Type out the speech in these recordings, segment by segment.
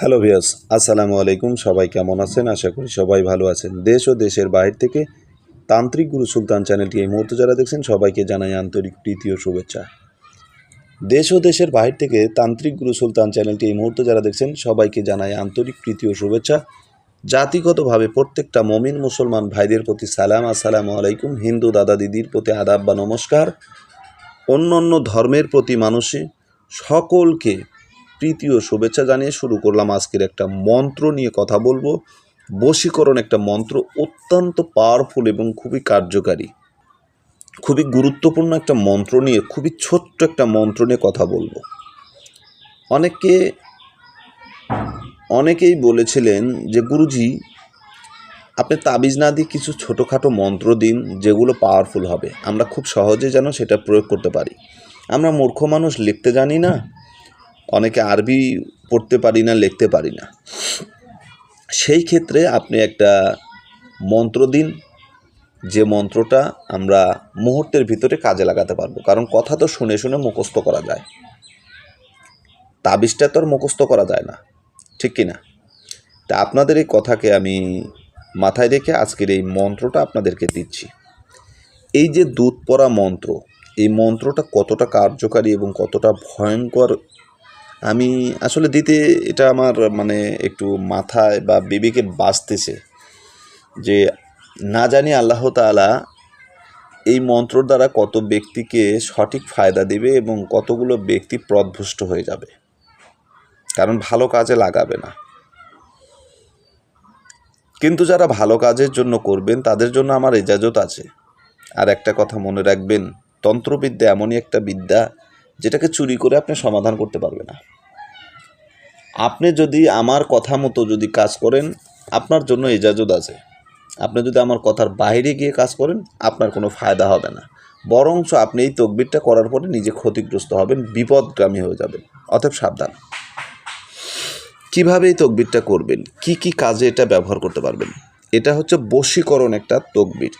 Hello ভিয়াস আসসালামু আলাইকুম। সবাই কেমন আছেন? আশা করি সবাই ভালো আছেন। দেশ ও দেশের বাইরে থেকে তান্ত্রিক গুরু সুলতান চ্যানেলটি এই মুহূর্তে যারা দেখছেন, সবাইকে জানাই আন্তরিক প্রীতি ও শুভেচ্ছা। দেশ ও দেশের বাইরে থেকে তান্ত্রিক গুরু সুলতান চ্যানেলটি এই মুহূর্তে যারা দেখছেন, সবাইকে জানাই আন্তরিক প্রীতি ও শুভেচ্ছা। জাতিগতভাবে প্রত্যেকটা মমিন মুসলমান ভাইদের প্রতি সালাম, আসসালামু আলাইকুম। হিন্দু দাদা দিদির প্রতি আদাব বা নমস্কার। অন্য অন্য ধর্মের প্রতি মানুষে সকলকে প্রীতি ও শুভেচ্ছা জানিয়ে শুরু করলাম আজকের একটা মন্ত্র নিয়ে কথা বলব। বশীকরণ একটা মন্ত্র অত্যন্ত পাওয়ারফুল এবং খুবই কার্যকারী। খুবই গুরুত্বপূর্ণ একটা মন্ত্র নিয়ে, খুবই ছোট্ট একটা মন্ত্র নিয়ে কথা বলব। অনেকে অনেকেই বলেছিলেন যে, গুরুজি, আপনি তাবিজ না দিয়ে কিছু ছোটোখাটো মন্ত্র দিন, যেগুলো পাওয়ারফুল হবে। আমরা খুব সহজে যেন সেটা প্রয়োগ করতে পারি। আমরা মূর্খ মানুষ, লিখতে জানি না। অনেকে আরবি পড়তে পারি না, লিখতে পারি না। সেই ক্ষেত্রে আপনি একটা মন্ত্র দিন। যে মন্ত্রটা আমরা মুহূর্তের ভিতরে কাজে লাগাতে পারব। কারণ কথা তো শুনে শুনে মুখস্থ করা যায়। তাবিজটা তো আর মুখস্থ করা যায় না। ঠিক কি না তা আপনাদের এই কথাকে আমি মাথায় রেখে আজকের এই মন্ত্রটা আপনাদেরকে দিচ্ছি। এই যে দুধ পড়া মন্ত্র, এই মন্ত্রটা কতটা কার্যকারী এবং কতটা ভয়ঙ্কর আমি আসলে দিতে এটা আমার মানে একটু মাথায় বা বিবেকে বাঁচতেছে যে না জানি আল্লাহ তাআলা এই মন্ত্র দ্বারা কত ব্যক্তিকে সঠিক ফায়দা দিবে এবং কতগুলো ব্যক্তি প্রদভুষ্ট হয়ে যাবে। কারণ ভালো কাজে লাগাবে না। কিন্তু যারা ভালো কাজের জন্য করবেন, তাদের জন্য আমার এজাজত আছে। আর একটা কথা মনে রাখবেন, তন্ত্রবিদ্যা এমনই একটা বিদ্যা যেটাকে চুরি করে আপনি সমাধান করতে পারবে না। আপনি যদি আমার কথা মতো যদি কাজ করেন, আপনার জন্য এজাজত আছে। আপনি যদি আমার কথার বাইরে গিয়ে কাজ করেন, আপনার কোনো ফায়দা হবে না। বরঞ্চ আপনি এই তকবিরটা করার পরে নিজে ক্ষতিগ্রস্ত হবেন, বিপদগামী হয়ে যাবেন। অতএব সাবধান। কীভাবে এই তকবিরটা করবেন? কি কি কাজে এটা ব্যবহার করতে পারবেন? এটা হচ্ছে বশীকরণ একটা তকবির।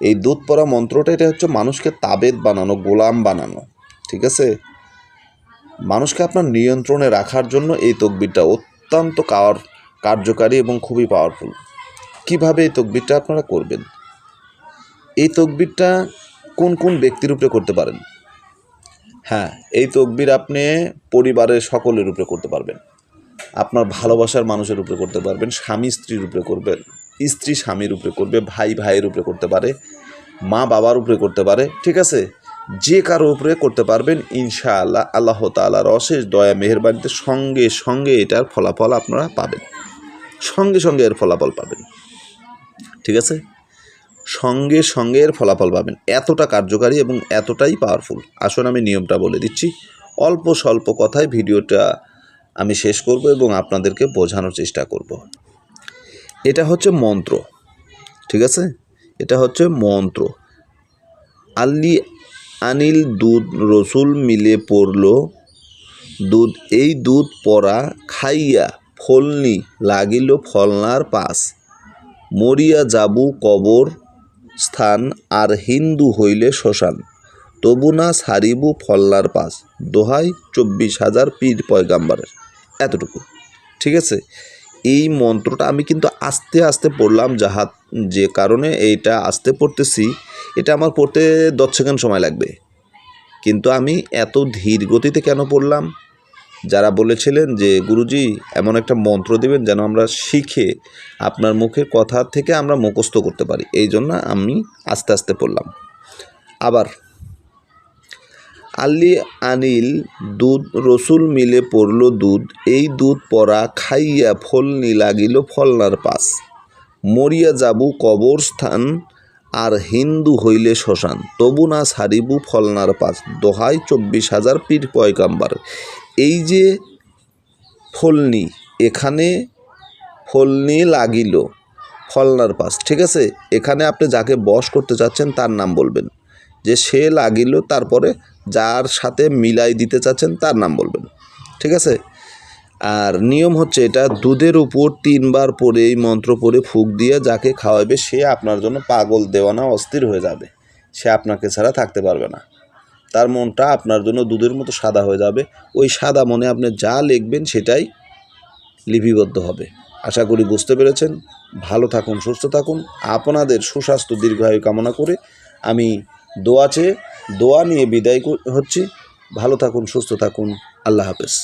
এই দুধ পড়া মন্ত্রটা, এটা হচ্ছে মানুষকে তাবেদ বানানো, গোলাম বানানো। ঠিক আছে? মানুষকে আপনার নিয়ন্ত্রণে রাখার জন্য এই তকবিরটা অত্যন্ত কার কার্যকারী এবং খুবই পাওয়ারফুল কীভাবে এই তকবিরটা আপনারা করবেন? এই তকবিরটা কোন কোন ব্যক্তির উপরে করতে পারেন? হ্যাঁ এই তকবির আপনি পরিবারের সকলের উপরে করতে পারবেন। আপনার ভালোবাসার মানুষের উপরে করতে পারবেন, স্বামী স্ত্রীর উপরে করবেন, স্ত্রী স্বামীর উপরে করবে, ভাই ভাইয়ের উপরে করতে পারে, মা বাবার উপরে করতে পারে, ঠিক আছে? যে কারও উপরে করতে পারবেন, ইনশাআল্লাহ আল্লাহ তালার অশেষ দয়া, মেহরবানিতে সঙ্গে সঙ্গে এটার ফলাফল আপনারা পাবেন। সঙ্গে সঙ্গে এর ফলাফল পাবেন। ঠিক আছে? সঙ্গে সঙ্গে এর ফলাফল পাবেন। এতটা কার্যকারী এবং এতটাই পাওয়ারফুল আসুন আমি নিয়মটা বলে দিচ্ছি। অল্প, স্বল্প কথায় ভিডিওটা আমি শেষ করব এবং আপনাদেরকে বোঝানোর চেষ্টা করব। এটা হচ্ছে মন্ত্র। ঠিক আছে? এটা হচ্ছে মন্ত্র। আল্লি আনিল দুধ রসুল মিলে পড়ল। দুধ, এই দুধ পরা খাইয়া ফলনি লাগিল ফলনার পাশ। মরিয়া যাবু কবর স্থান, আর হিন্দু হইলে শ্মশান। তবু না সারিবু ফলনার পাশ। দোহাই চব্বিশ হাজার পীর পয়গাম্বারের। এতটুকু। ঠিক আছে? এই মন্ত্রটা আমি কিন্তু আস্তে আস্তে পড়লাম যাহা যে কারণে এইটা আস্তে পড়তেছি। এটা আমার পড়তে দশ সেকেন্ড সময় লাগবে। কিন্তু আমি এত ধীর গতিতে কেন পড়লাম? যারা বলেছিলেন যে, গুরুজি, এমন একটা মন্ত্র দেবেন যেন আমরা শিখে আপনার মুখের কথা থেকে আমরা মুখস্থ করতে পারি। এই জন্য আমি আস্তে আস্তে পড়লাম। আবার আল্লি আনিল দুধ, রসুল মিলে পড়ল দুধ। এই দুধ পরা খাইয়া ফলনি লাগিল ফলনার পাশ মরিয়া যাবু কবর স্থান আর হিন্দু হইলে শ্মশান। তবু না সারিবু ফলনার পাশ দোহাই চব্বিশ হাজার পীর পয়গাম্বার। এই যে ফলনি এখানে ফলনি লাগিল ফলনার পাশ ঠিক আছে? এখানে আপনি যাকে বশ করতে চাচ্ছেন তার নাম বলবেন। যে সে লাগিল, তারপরে যার সাথে মিলাই দিতে চাচ্ছেন, তার নাম বলবেন। ঠিক আছে? আর নিয়ম হচ্ছে এটা, দুধের উপর তিনবার পরে এই মন্ত্র পরে ফুক দিয়ে যাকে খাওয়াবে, সে আপনার জন্য পাগল দেওয়ানা অস্থির হয়ে যাবে। সে আপনাকে ছাড়া থাকতে পারবে না। তার মনটা আপনার জন্য দুধের মতো সাদা হয়ে যাবে। ওই সাদা মনে আপনি যা লিখবেন, সেটাই লিপিবদ্ধ হবে। আশা করি বুঝতে পেরেছেন। ভালো থাকুন, সুস্থ থাকুন। আপনাদের সুস্বাস্থ্য দীর্ঘায়ু কামনা করে আমি দোয়া চেয়ে দোয়া নিয়ে বিদায় হচ্ছি। ভালো থাকুন সুস্থ থাকুন। আল্লাহ হাফেজ।